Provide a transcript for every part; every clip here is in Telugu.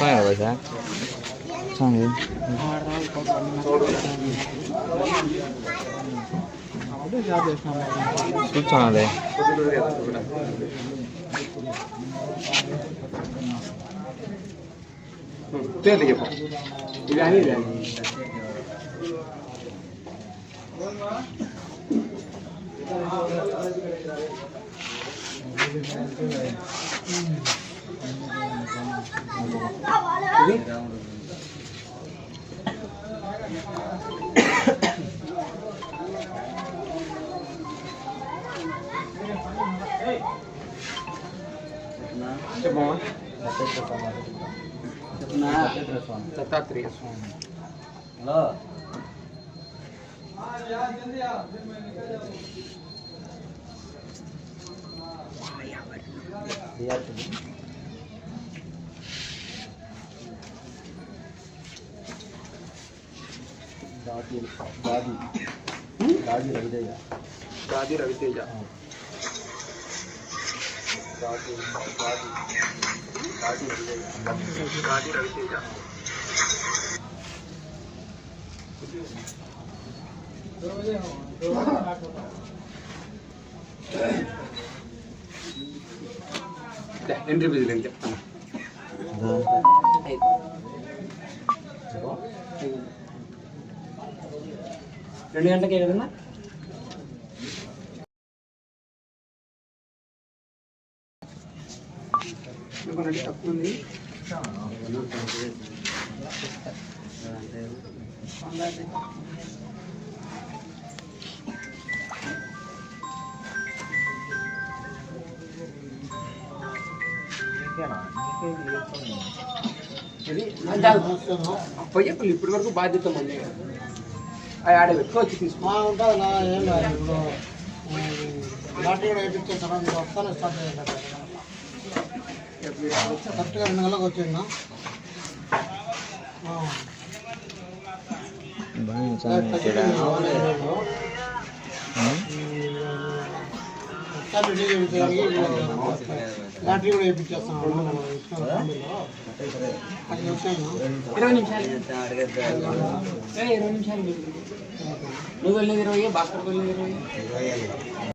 काय हवं का चांगली खूप चांगलं आहे తేలి చెప్పు ఇవి दादी दादी दादी रवितेजा दादी रवितेजा दादी दादी दादी रवितेजा ఎంట్రీ ఫీజు నేను చెప్తాను రెండు గంటలకే కదన్నా ఇంకొకటి తక్కువ ఉంది ఇది పొయ్యప్పలు ఇప్పటి వరకు బాధ్యత మంది అవి ఆడ పెట్టుకోవచ్చు తీసుకో. మా ఉంటుంది నా ఏం లేదు ఇప్పుడు. లాటరీ కూడా వేయించేస్తాను మీరు వస్తాను స్టార్ట్ చేయండి కరెక్ట్గా రెండు గంటలకు వచ్చిందా? బాగా బ్యాటరీ కూడా వేయించేస్తాం. అది వచ్చాను ఇరవై నిమిషాలు. ఇరవై నిమిషాలు. నువ్వు వెళ్ళేది ఇరవై భాస్కర్ వెళ్ళేది ఇరవై.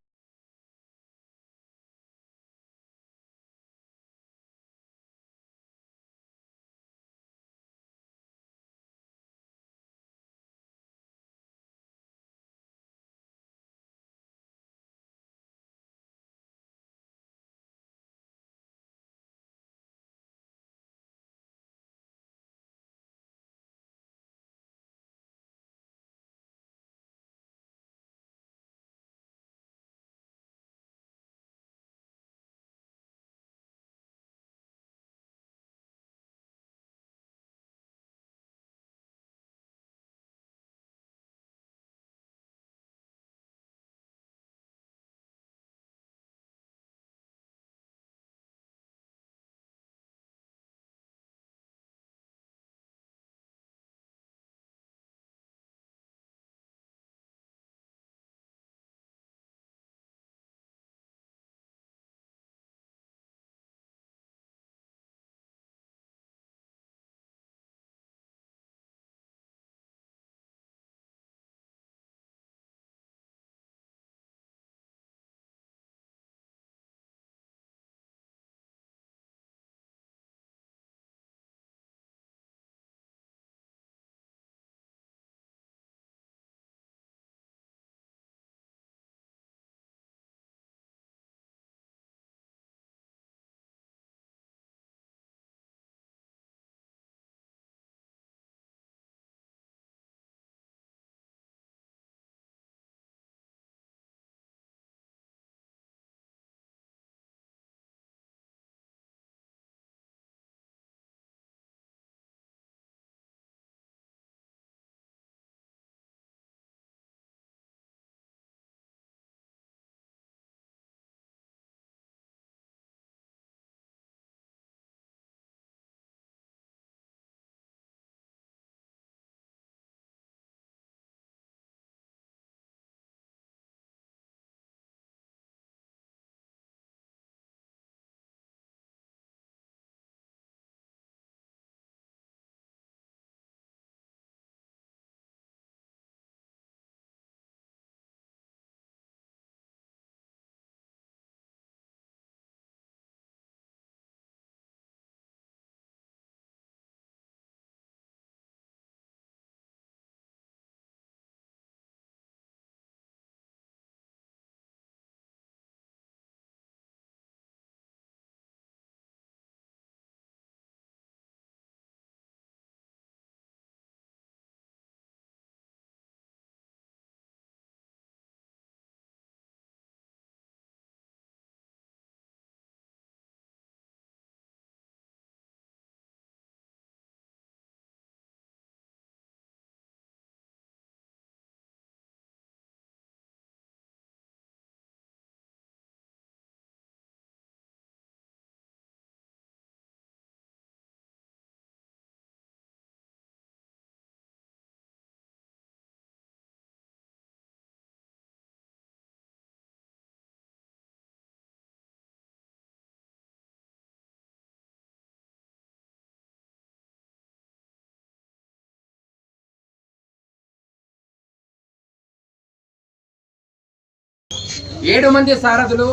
ఏడు మంది సారథులు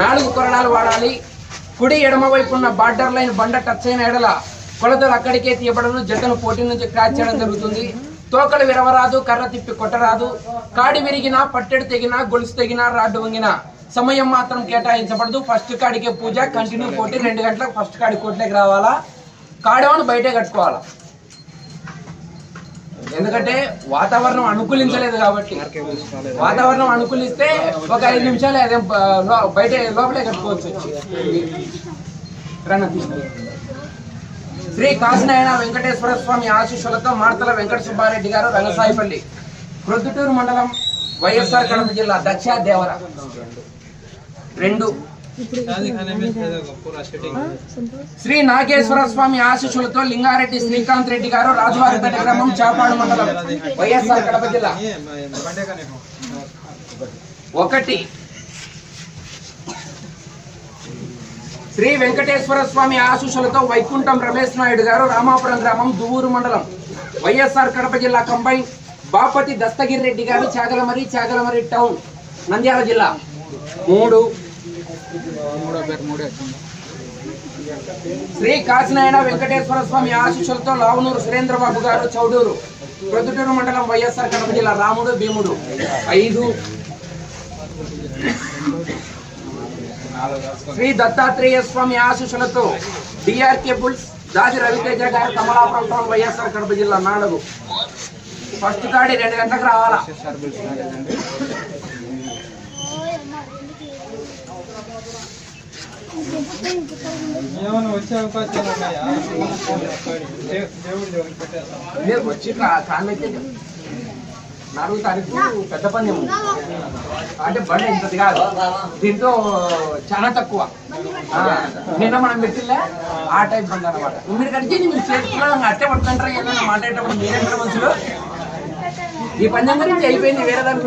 నాలుగు కొరడాలు వాడాలి. కుడి ఎడమ వైపు ఉన్న బార్డర్ లైన్ బండ టచ్ అయిన ఎడల కొలతలు అక్కడికే తీయబడను. జట్టును పోటీ నుంచి క్రాచ్ చేయడం జరుగుతుంది. తోకలు విరవరాదు కర్ర తిప్పి కొట్టరాదు. కాడి విరిగినా పట్టెడు తెగినా గొలుసు తెగినా రాడ్డు వంగినా సమయం మాత్రం కేటాయించబడదు. ఫస్ట్ కాడికే పూజ కంటిన్యూ పోటీ రెండు గంటలకు ఫస్ట్ కాడి కోట్లోకి రావాలా? కాడవను బయటే కట్టుకోవాలా? ఎందుకంటే వాతావరణం అనుకూలించలేదు కాబట్టి. వాతావరణం అనుకూలిస్తే ఒక ఐదు నిమిషాలు అదే బయట లోపలే కట్టుకోవచ్చు శ్రీ కాశీనారాయణ వెంకటేశ్వర స్వామి ఆశీస్సులతో మార్తల వెంకట సుబ్బారెడ్డి గారు రంగసాయిపల్లి ప్రొద్దుటూరు మండలం వైఎస్ఆర్ కడప జిల్లా దక్షా దేవర రెండు శ్రీ నాగేశ్వర స్వామి ఆశీస్సులతో లింగారెడ్డి శ్రీకాంత్ రెడ్డి గారు రాజువారిపేట గ్రామం చాపాడు మండలం వైఎస్ఆర్ కడప జిల్లా. ఒకటి. శ్రీ వెంకటేశ్వర స్వామి ఆశీస్సులతో వైకుంఠం రమేష్ నాయుడు గారు రామాపురం గ్రామం దువ్వూరు మండలం వైఎస్ఆర్ కడప జిల్లా కంబైన్ బాపతి దస్తగిరి రెడ్డి గారు చాగలమరి చాగలమరి టౌన్ నంద్యాల జిల్లా. మూడు. శ్రీ కాశీనాయన వెంకటేశ్వర స్వామి ఆశీస్సులతో లావునూరు సురేంద్రబాబు గారు చౌడూరు ప్రొద్దుటూరు మండలం వైఎస్ఆర్ కడప జిల్లా రాముడు భీముడు. ఐదు. శ్రీ దత్తాత్రేయ స్వామి ఆశీస్సులతో డిఆర్కే బుల్స్ దాది రవితేజ గారు కమలాపురం వైఎస్ఆర్ కడప జిల్లా నాలుగు. ఫస్ట్ కాడి రెండు గంటలకు రావాలా? వచ్చి కాళ్ళైతే నాలుగు తారీఖు పెద్ద పందెం. అంటే బండి ఇంతది కాదు. దీంతో చాలా తక్కువ. నిన్న మనం పెట్టిలే ఆ టైప్ బండి అనమాట మీరు కడిగి మీరు చేతిలో అట్టే పడుతుంటారు ఏదైనా మాట్లాడేటప్పుడు మీరేంటారు మనుషులు. ఈ పందెం గురించి అయిపోయింది వేరే దాని